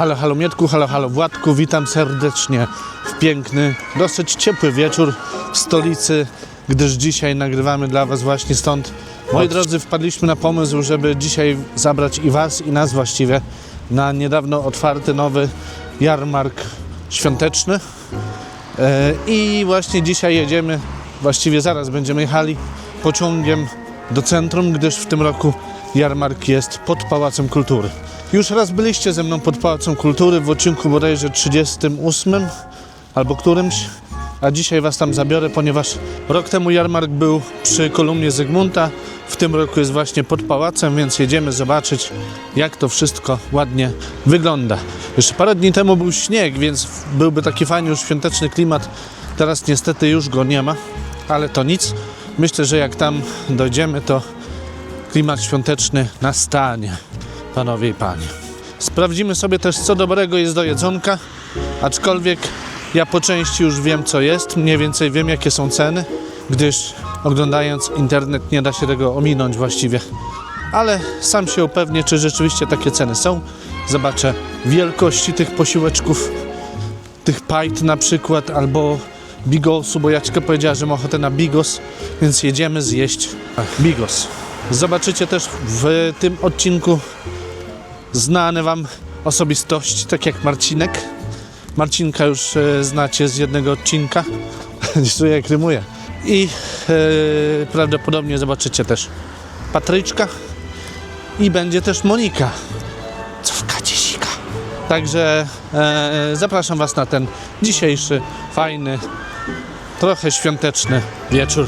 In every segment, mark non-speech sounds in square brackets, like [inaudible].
Halo, halo Mietku, halo, halo Władku, witam serdecznie w piękny, dosyć ciepły wieczór w stolicy, gdyż dzisiaj nagrywamy dla Was właśnie stąd. Moi drodzy, wpadliśmy na pomysł, żeby dzisiaj zabrać i Was, i nas właściwie na niedawno otwarty nowy jarmark świąteczny. E, I właśnie dzisiaj jedziemy, właściwie zaraz będziemy jechali pociągiem do centrum, gdyż w tym roku jarmark jest pod Pałacem Kultury. Już raz byliście ze mną pod Pałacem Kultury w odcinku bodajże 38 albo którymś, a dzisiaj Was tam zabiorę, ponieważ rok temu jarmark był przy kolumnie Zygmunta, w tym roku jest właśnie pod Pałacem, więc jedziemy zobaczyć, jak to wszystko ładnie wygląda. Jeszcze parę dni temu był śnieg, więc byłby taki fajny już świąteczny klimat. Teraz niestety już go nie ma, ale to nic. Myślę, że jak tam dojdziemy, to klimat świąteczny nastanie, panowie i panie. Sprawdzimy sobie też, co dobrego jest do jedzonka, aczkolwiek ja po części już wiem, co jest, mniej więcej wiem, jakie są ceny, gdyż oglądając internet nie da się tego ominąć właściwie. Ale sam się upewnię, czy rzeczywiście takie ceny są. Zobaczę wielkości tych posiłeczków, tych pajt na przykład, albo bigosu, bo Jaćka powiedziała, że ma ochotę na bigos, więc jedziemy zjeść bigos. Zobaczycie też w tym odcinku znane Wam osobistości, tak jak Marcinek. Marcinka już e, znacie z jednego odcinka, [laughs] czuję jak rymuje. I e, prawdopodobnie zobaczycie też Patryczka i będzie też Monika. Cówka dziesika. Także e, zapraszam Was na ten dzisiejszy, fajny, trochę świąteczny wieczór.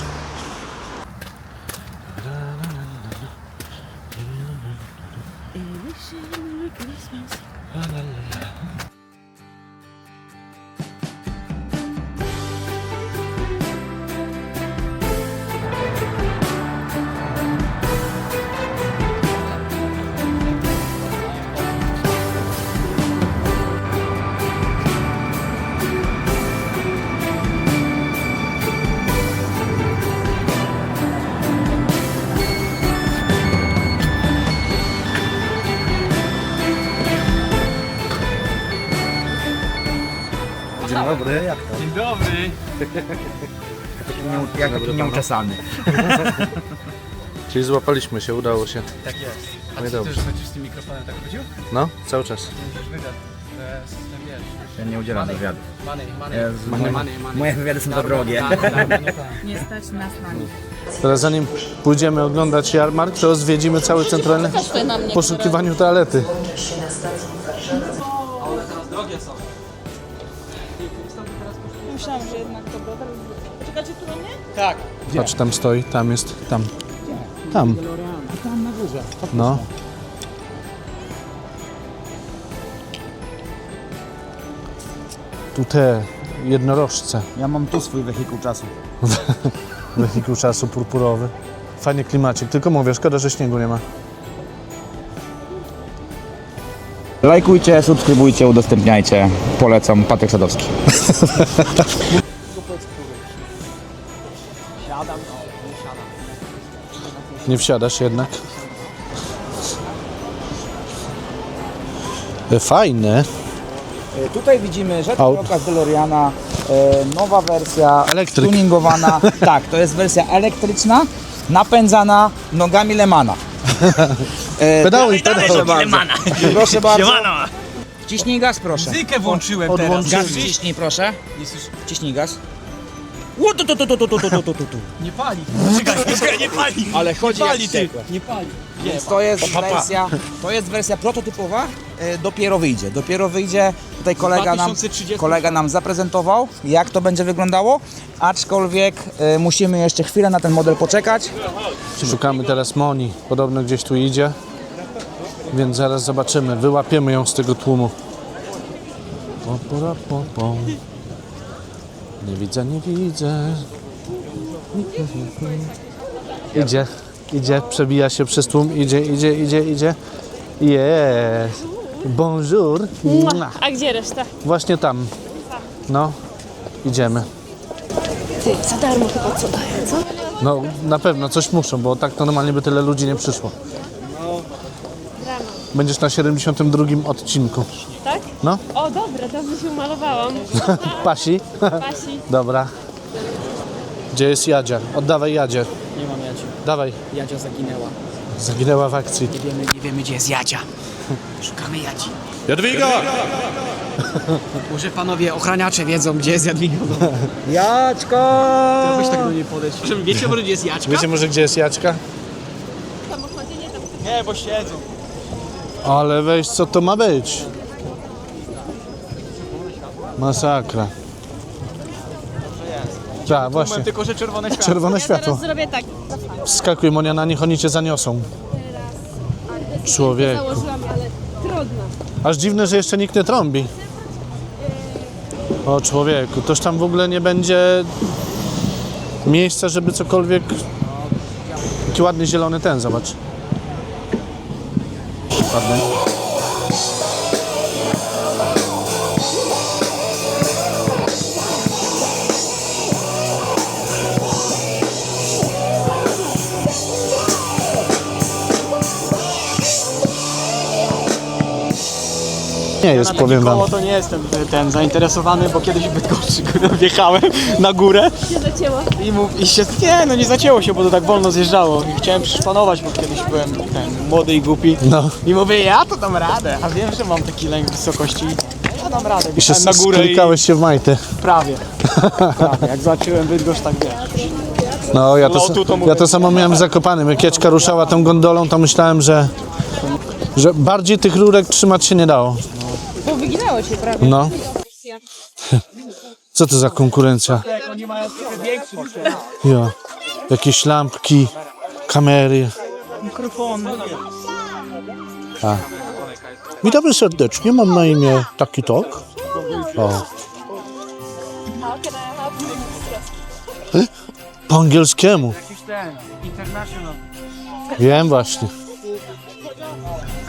Jak taki nieuczesany. Czyli złapaliśmy się, udało się. Tak jest. A No i ty dobrze. też będziesz z tym mikrofonem tak chodził? No, cały czas. Będziesz wywiad, że system wiesz. Ja nie udzielam wywiadu. Money, money. Money, moje- money, money. Moje wywiady są za drogie. [laughs] Nie stać nas na nich. Teraz zanim pójdziemy oglądać jarmark, to zwiedzimy cały centralny w poszukiwaniu toalety. Myślałam, Tak. Patrz, tam stoi, tam jest, tam. Tam. Tam na górze. No. Tu te jednorożce. Ja mam tu swój wehikuł czasu. [laughs] Wehikuł czasu purpurowy. Fajny klimacik, tylko mówię, szkoda, że śniegu nie ma. Lajkujcie, subskrybujcie, udostępniajcie. Polecam, Patryk Sadowski. [laughs] Nie wsiadasz jednak. E, Fajne. E, Tutaj widzimy rzecz Aut. z DeLoreana, e, nowa wersja, Elektryk. tuningowana. [laughs] tak, to jest wersja elektryczna, napędzana nogami Lemana. Pedałuj, pedałuj. Proszę bardzo. Proszę bardzo. Siemano. Ciśnij gaz, proszę. Muzykę włączyłem teraz. Gaz ciśnij, proszę. Ciśnij gaz. Ło, tu, tu, tu, tu, tu, tu, tu, tu, tu, tu. Nie pali. Czekaj, czekaj, nie pali. Ale chodzi Nie jak pali ty. wściekłe. Nie pali. Więc to jest wersja, to jest wersja prototypowa, e, dopiero wyjdzie. Dopiero wyjdzie. Tutaj kolega nam, 2030. kolega nam zaprezentował, jak to będzie wyglądało, aczkolwiek e, musimy jeszcze chwilę na ten model poczekać. Szukamy teraz Moni. Podobno gdzieś tu idzie. Więc zaraz zobaczymy. Wyłapiemy ją z tego tłumu. Po, po, ra, po, po. Nie widzę, nie widzę. Idzie, idzie, przebija się przez tłum. Idzie, idzie, idzie, idzie. Jest. Bonjour. Mua. A gdzie reszta? Właśnie tam. No, idziemy. Ty, za darmo chyba co daje, co? No, na pewno coś muszą, bo tak to normalnie by tyle ludzi nie przyszło. Rano. Będziesz na 72 odcinku. Tak? No, O, dobra, dobrze się umalowałam. [laughs] pasi. Pasi. Dobra. Gdzie jest Jadzia? Oddawaj Jadzie. Nie mam Jaci. Dawaj. Jadzia zaginęła. Zaginęła w akcji. Nie wiemy, nie wiemy gdzie jest Jadzia. Szukamy Jadzi. Jadwiga! [laughs] Może panowie ochraniacze wiedzą gdzie jest Jadwiga. [laughs] Jaćko! Weź tak do niej podejść. Wiecie może gdzie jest Jadzka? Wiecie może gdzie jest Jaćka? Nie, bo siedzą. Ale weź, co to ma być? Masakra. Tak, właśnie. Tylko, że czerwone światło. Czerwone światło. teraz zrobię tak. Skakuj, Monia, na nich oni cię zaniosą. Człowieku. Założyłam, ale trudno. Aż dziwne, że jeszcze nikt nie trąbi. O człowieku, toż tam w ogóle nie będzie miejsca, żeby cokolwiek... Jaki ładny zielony ten, zobacz. Ładny. Nie jest, powiem wam. Koło to nie jestem ten zainteresowany, bo kiedyś w Bydgoszczy [laughs] kurwa, wjechałem na górę Się zacięło. i, mów, i się, nie no nie zacięło się, bo to tak wolno zjeżdżało i chciałem przyszpanować, bo kiedyś byłem ten, młody i głupi No. i mówię ja to dam radę, a wiem, że mam taki lęk wysokości, ja dam radę, I się wjechałem na górę i sklikałeś się w majty. prawie, [laughs] prawie, jak zobaczyłem Bydgoszcz tak wiesz, No, ja to, Lotu to sa- mówię. ja to samo miałem w Zakopanem. Jak Kieczka ruszała tą gondolą, to myślałem, że, że bardziej tych rurek trzymać się nie dało. Bo wyginało się prawie. No. Co to za konkurencja? oni mają Jo. Jakieś lampki, kamery. mikrofony, Witamy serdecznie, mam na imię Taki Tok. O. Po angielskiemu. Wiem właśnie.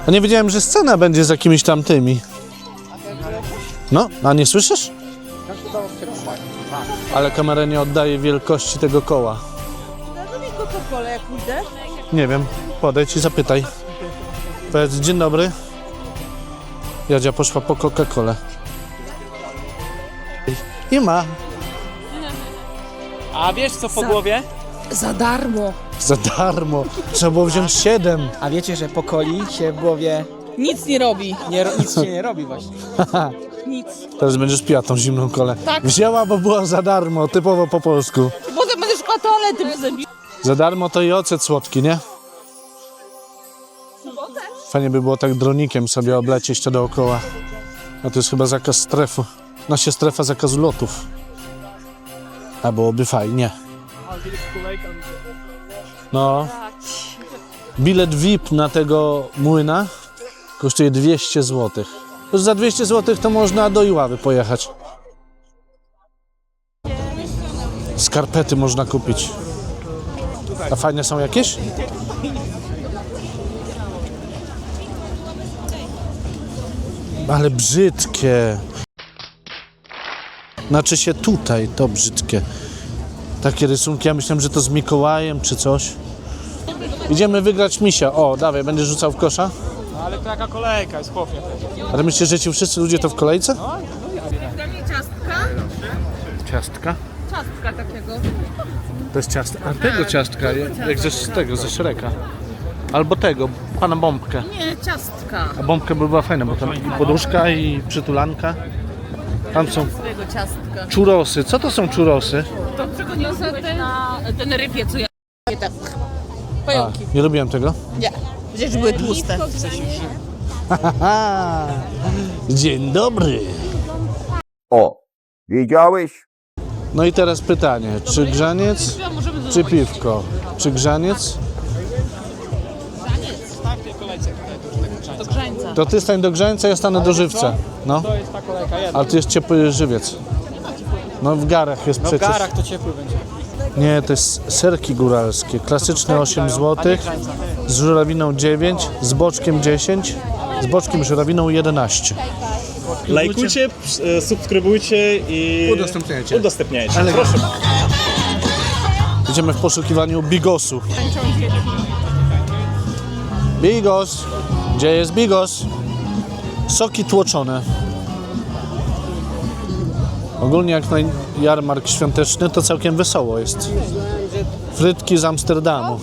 A nie wiedziałem, że scena będzie z jakimiś tamtymi. No, a nie słyszysz? Ale kamera nie oddaje wielkości tego koła. Mi Coca-Cola jak pójdę. Nie wiem, podejdź i zapytaj. Powiedz, dzień dobry. Jadzia poszła po Coca-Colę. Nie ma. A wiesz co po głowie? Za darmo. Za darmo. Trzeba było wziąć siedem. A wiecie, że po coli się w głowie Nic nie robi. nie, ro- nic się nie robi właśnie. [laughs] Nic. Teraz będziesz piła tą zimną kolę. Tak. Wzięła, bo była za darmo, typowo po polsku. Potem będziesz szła toalety. Za darmo to i ocet słodki, nie? Fajnie by było tak dronikiem sobie oblecieć to dookoła. A to jest chyba zakaz strefu. Nasie strefa zakazu lotów. A byłoby fajnie. No. Bilet VIP na tego młyna kosztuje 200 zł. Już za 200 zł to można do Iławy pojechać. Skarpety można kupić. A fajne są jakieś? Ale brzydkie. Znaczy się tutaj, to brzydkie. Takie rysunki, ja myślałem, że to z Mikołajem czy coś. Idziemy wygrać misia. O, dawaj, będziesz rzucał w kosza? No ale to jaka kolejka jest chłopie. Ale myślisz, że ci wszyscy ludzie to w kolejce? Dla mnie ciastka. Ciastka? Ciastka takiego. To jest ciastka. A tego ciastka, jak ze z tego, ze Szreka. Albo tego, pana bombkę. Nie, ciastka. A bombka by była fajna, bo tam i poduszka i przytulanka. Tam są Swojego ciastka. czurosy. Co to są czurosy? To czego nie ten, na ten rypie, co ja... Nie tak. A, Pająki. nie lubiłem tego. Nie. Gdzieś były tłuste. [laughs] Dzień dobry. O, wiedziałeś? No i teraz pytanie, czy grzaniec, czy piwko? Czy grzaniec? Do grzańca. To ty stań do grzańca, ja stanę do żywca. No, To jest ta kolejka jedna. ale tu jest ciepły żywiec. No w garach jest No w przecież. garach to ciepły będzie. Nie, to jest serki góralskie. Klasyczne 8 zł, z żurawiną 9, z boczkiem 10, z boczkiem żurawiną 11. Lajkujcie, e, subskrybujcie i Udostępniajcie. udostępniajcie. Proszę. Idziemy w poszukiwaniu bigosu. Bigos! Gdzie jest bigos? Soki tłoczone. Ogólnie jak na jarmark świąteczny to całkiem wesoło jest. Frytki z Amsterdamu.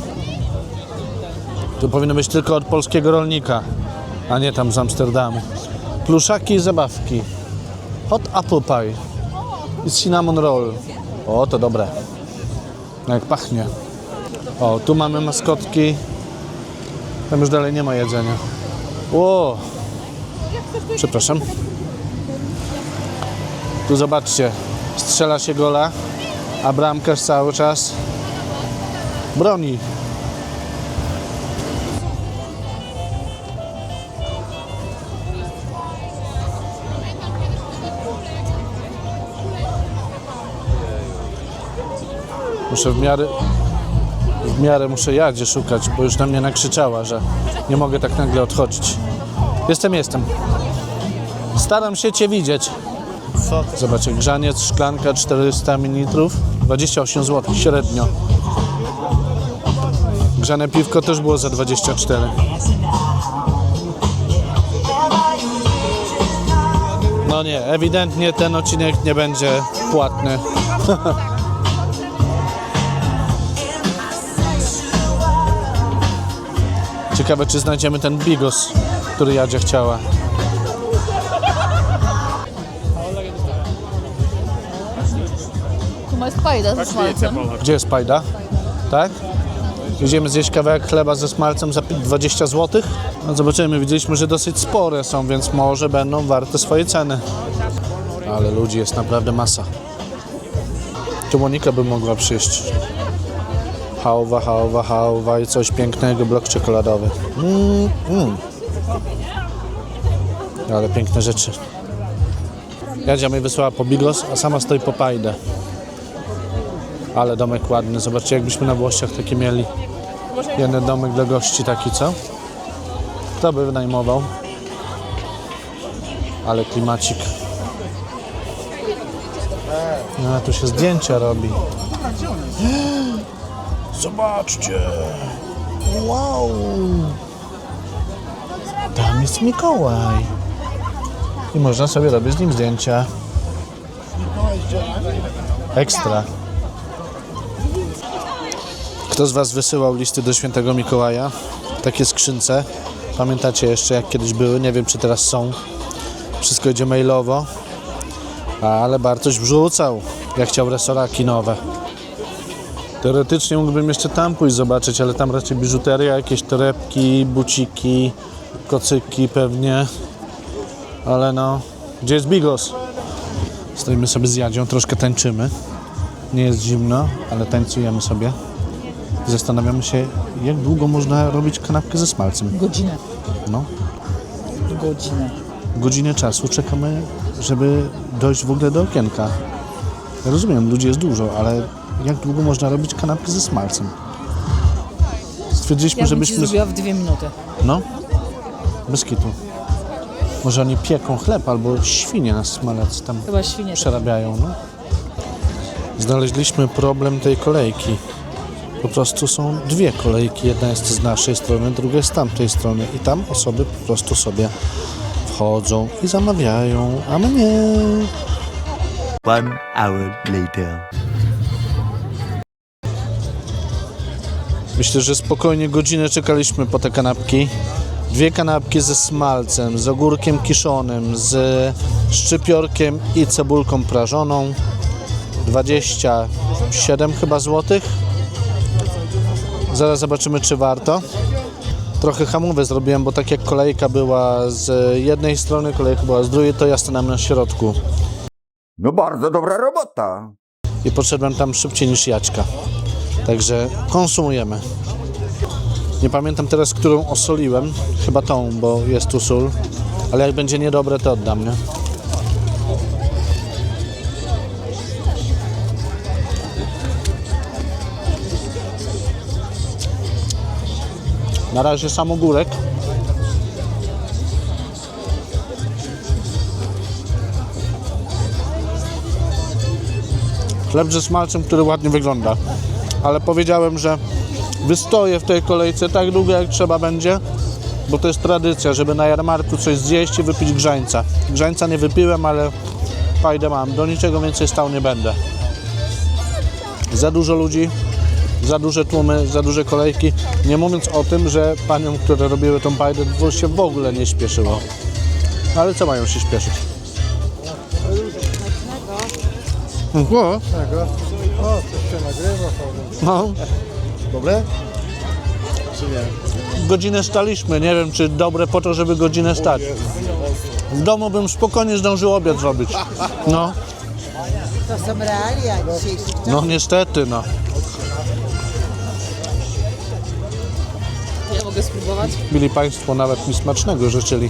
To powinno być tylko od polskiego rolnika, a nie tam z Amsterdamu. Pluszaki i zabawki. Hot apple pie i cinnamon roll. O, to dobre. Jak pachnie. O, tu mamy maskotki. Tam już dalej nie ma jedzenia. Ło! Przepraszam. Tu zobaczcie, strzela się gola, a bramkarz cały czas broni. Muszę w miarę, w miarę muszę Jadzie szukać, bo już na mnie nakrzyczała, że nie mogę tak nagle odchodzić. Jestem, jestem. Staram się Cię widzieć. Zobaczcie, grzaniec, szklanka 400 ml, 28 zł średnio. Grzane piwko też było za 24. No nie, ewidentnie ten odcinek nie będzie płatny. [laughs] Ciekawe, czy znajdziemy ten bigos, który Jadzia chciała. Spajda ze smalcem. Gdzie jest pajda? Tak? Idziemy zjeść kawałek chleba ze smalcem za 20 zł? No zobaczymy, widzieliśmy, że dosyć spore są, więc może będą warte swoje ceny. Ale ludzi jest naprawdę masa. Tu Monika by mogła przyjść. Hałwa, hałwa, hałwa i coś pięknego, blok czekoladowy. Mm, mm. Ale piękne rzeczy. Jadzia mnie wysłała po bigos, a sama stoi po pajdę. Ale domek ładny. Zobaczcie, jakbyśmy na Włościach takie mieli. Jeden domek dla gości taki, co? Kto by wynajmował? Ale klimacik. A tu się zdjęcia robi. Zobaczcie. Wow. Tam jest Mikołaj. I można sobie robić z nim zdjęcia. Ekstra. Kto z Was wysyłał listy do świętego Mikołaja? Takie skrzynce. Pamiętacie jeszcze, jak kiedyś były? Nie wiem, czy teraz są. Wszystko idzie mailowo. Ale Bartoś wrzucał, jak chciał resoraki nowe. Teoretycznie mógłbym jeszcze tam pójść zobaczyć, ale tam raczej biżuteria, jakieś torebki, buciki, kocyki pewnie. Ale no, gdzie jest Bigos? Stoimy sobie z Jadzią, troszkę tańczymy. Nie jest zimno, ale tańcujemy sobie. Zastanawiamy się, jak długo można robić kanapkę ze smalcem. Godzinę. No, Godzinę. godzinę czasu czekamy, żeby dojść w ogóle do okienka. Ja rozumiem, ludzi jest dużo, ale jak długo można robić kanapkę ze smalcem? Stwierdziliśmy, Ja żebyśmy... zrobiła w dwie minuty. No, bez kitu. Może oni pieką chleb albo świnie na smalec tam Chyba świnie. przerabiają, no. Znaleźliśmy problem tej kolejki. Po prostu są dwie kolejki. Jedna jest z naszej strony, druga jest z tamtej strony. I tam osoby po prostu sobie wchodzą i zamawiają, a my nie. One hour later. Myślę, że spokojnie godzinę czekaliśmy po te kanapki. Dwie kanapki ze smalcem, z ogórkiem kiszonym, z szczypiorkiem i cebulką prażoną. 27 chyba złotych. Zaraz zobaczymy, czy warto. Trochę hamówę zrobiłem, bo tak jak kolejka była z jednej strony, kolejka była z drugiej, to ja stanąłem na środku. No bardzo dobra robota. i poszedłem tam szybciej niż Jaćka. Także konsumujemy. Nie pamiętam teraz, którą osoliłem. Chyba tą, bo jest tu sól. Ale jak będzie niedobre, to oddam, nie? Na razie sam ogórek. Chleb ze smalcem, który ładnie wygląda. Ale powiedziałem, że wystoję w tej kolejce tak długo, jak trzeba będzie, bo to jest tradycja, żeby na jarmarku coś zjeść i wypić grzańca. Grzańca nie wypiłem, ale fajdę mam. Do niczego więcej stał nie będę. Za dużo ludzi, za duże tłumy, za duże kolejki. Nie mówiąc o tym, że paniom, które robiły tą pajdę, to się w ogóle nie śpieszyło. Ale co mają się śpieszyć? O, no. Dobre? Godzinę staliśmy, nie wiem czy dobre po to, żeby godzinę stać. W domu bym spokojnie zdążył obiad zrobić. No, To są realia dzisiejszych no niestety, no. Mogę spróbować? Byli Państwo nawet mi smacznego życzyli.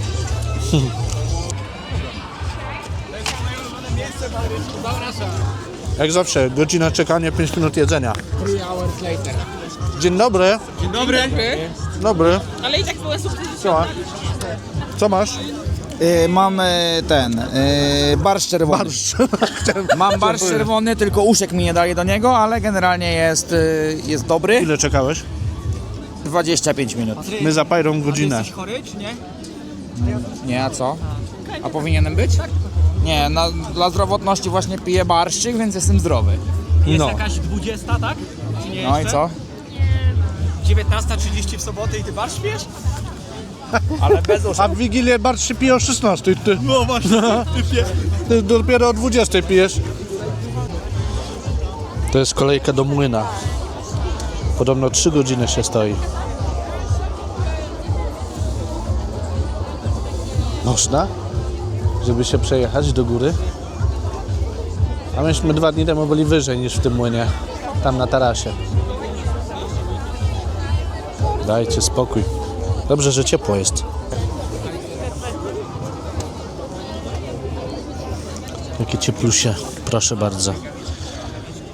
Jak zawsze, godzina czekania, 5 minut jedzenia. Dzień dobry. Dzień dobry. Dobry. Ale i tak była sukces. Co, Co masz? Y, mam y, ten, y, barszcz czerwony. Barszcz. [laughs] Mam barszcz czerwony, tylko uszek mi nie daje do niego, ale generalnie jest, y, jest dobry. Ile czekałeś? 25 minut. My za pajrą godzinę. Jesteś chory, czy nie? Nie, a co? A powinienem być? Nie, na, dla zdrowotności właśnie piję barszczyk, więc jestem zdrowy. Jest No. jakaś 20, tak? Czy nie No i jeszcze? co? 19.30 w sobotę i ty bar śpiesz? Ale bez. A w Wigilię barszcz się pije o 16. Ty, No właśnie, ty ty dopiero o 20 pijesz. To jest kolejka do młyna. Podobno 3 godziny się stoi. Można? Żeby się przejechać do góry? A myśmy dwa dni temu byli wyżej niż w tym młynie. Tam na tarasie. Dajcie spokój. Dobrze, że ciepło jest. Jakie cieplusie, proszę bardzo.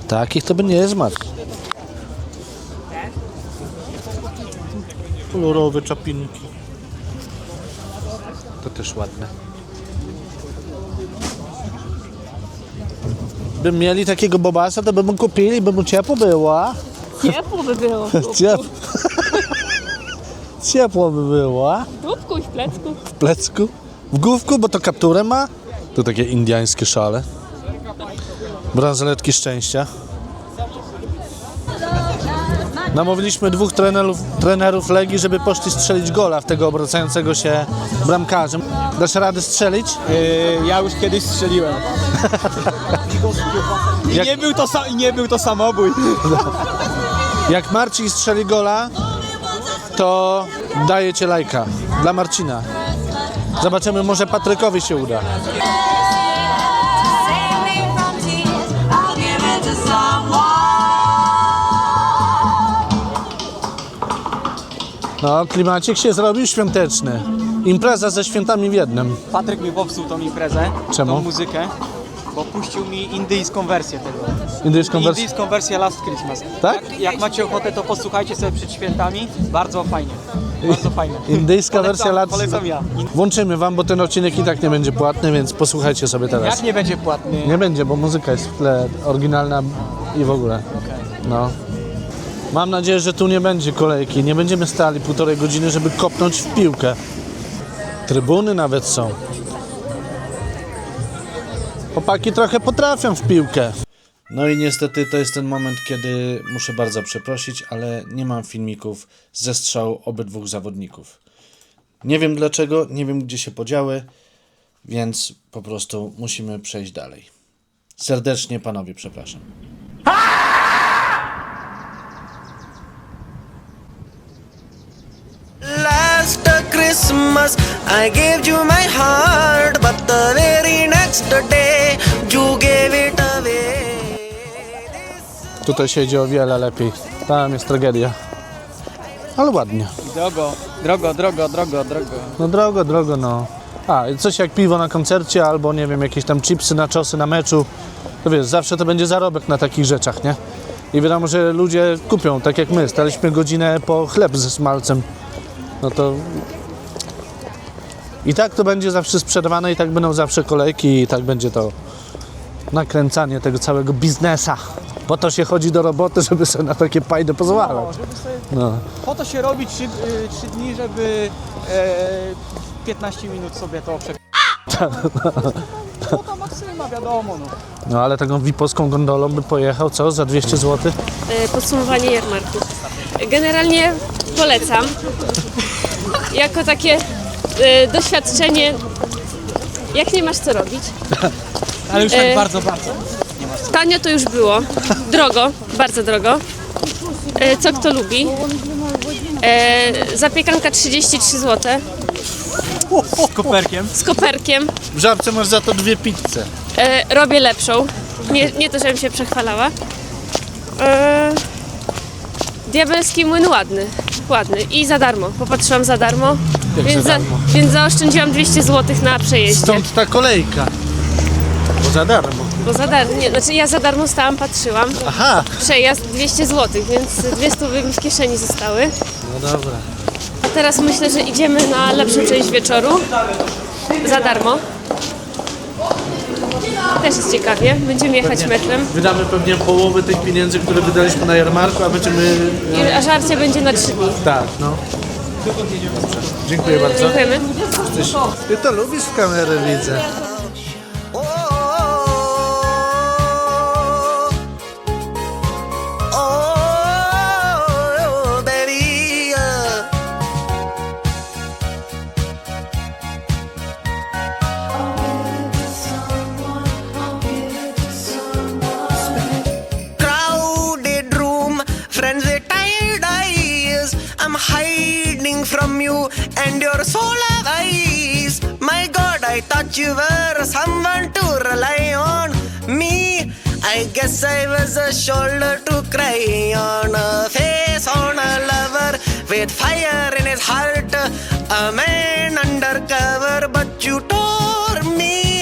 Takich to by nie zmarł. Kolorowe czapinki. To też ładne. By mieli takiego bobasa, to by mu kupili, by mu ciepło było. Ciepło by było. [laughs] Ciep... [laughs] ciepło by było. W dupku i w plecku. W plecku? W główku, bo to kapturę ma? To takie indiańskie szale. Bransoletki szczęścia. Namówiliśmy dwóch trenerów, trenerów Legii, żeby poszli strzelić gola w tego obracającego się bramkarzem. Dasz radę strzelić? Yy, ja już kiedyś strzeliłem. [laughs] I Jak- nie był to, i nie był to samobój. [laughs] Jak Marcin strzeli gola, to dajecie lajka dla Marcina. Zobaczymy, może Patrykowi się uda. No, klimacik się zrobił świąteczny. Impreza ze świętami w jednym. Patryk mi popsuł tą imprezę, Czemu? tą muzykę, bo puścił mi indyjską wersję tego. Indyjską wersję. Indyjską wersję Last Christmas. Tak? Jak, jak macie ochotę, to posłuchajcie sobie przed świętami. Bardzo fajnie. Bardzo fajnie. Indyjska Polecam- wersja lat. Polecam ja. In- Włączymy wam, bo ten odcinek i tak nie będzie płatny, więc posłuchajcie sobie teraz. Jak nie będzie płatny? Nie będzie, bo muzyka jest w tle oryginalna i w ogóle. No. Mam nadzieję, że tu nie będzie kolejki. Nie będziemy stali półtorej godziny, żeby kopnąć w piłkę. Trybuny nawet są. Chłopaki trochę potrafią w piłkę. No i niestety to jest ten moment, kiedy muszę bardzo przeprosić, ale nie mam filmików ze strzału obydwu zawodników. Nie wiem dlaczego, nie wiem gdzie się podziały, więc po prostu musimy przejść dalej. Serdecznie panowie przepraszam. Last Christmas I gave you my heart but the very next day you gave it away Tutaj się idzie o wiele lepiej. Tam jest tragedia. Ale ładnie. Drogo, drogo, drogo, drogo, drogo. No drogo, drogo, no. A, coś jak piwo na koncercie, albo nie wiem, jakieś tam chipsy na czosy na meczu. To wiesz, zawsze to będzie zarobek na takich rzeczach, nie? I wiadomo, że ludzie kupią, tak jak my. Staliśmy godzinę po chleb ze smalcem. No to... I tak to będzie zawsze sprzedawane, i tak będą zawsze kolejki, i tak będzie to nakręcanie tego całego biznesa. Po to się chodzi do roboty, żeby sobie na takie pajdy pozwalać. No, żeby sobie, No. po to się robi 3, dni, żeby e, 15 minut sobie to prze... No to maksyma, wiadomo, no. no ale taką wipowską gondolą by pojechał, co? Za 200 zł? E, podsumowanie jarmarku. Generalnie polecam. Jako takie e, doświadczenie, jak nie masz co robić. [laughs] Ale już tak E, bardzo, bardzo. Tanio to już było, drogo, bardzo drogo. E, co kto lubi. E, zapiekanka 33 zł [laughs] Z koperkiem. z koperkiem. W żabce masz za to dwie pizze. E, robię lepszą. Nie, nie to, żebym się przechwalała. E, diabelski młyn ładny. Ładny. I za darmo. Popatrzyłam za darmo. Więc, za darmo? więc zaoszczędziłam 200 zł na przejeździe. Stąd ta kolejka. Bo za darmo. Bo za darmo. Nie, znaczy ja za darmo stałam, patrzyłam. Aha, Przejazd 200 zł, więc 200 by mi w kieszeni zostały. no dobra. A teraz myślę, że idziemy na lepszą część wieczoru. Za darmo. Też jest ciekawie. Będziemy jechać metrem. Wydamy pewnie połowę tych pieniędzy, które wydaliśmy na jarmarku, a będziemy... I- A żarcie będzie na 3 dni. Tak, no. Dziękuję bardzo. Dziękujemy. Ty to lubisz w kamerę, widzę. Your eyes. My God, I thought you were someone to rely on. Me, I guess I was a shoulder to cry on, a face on a lover with fire in his heart. A man undercover, but you tore me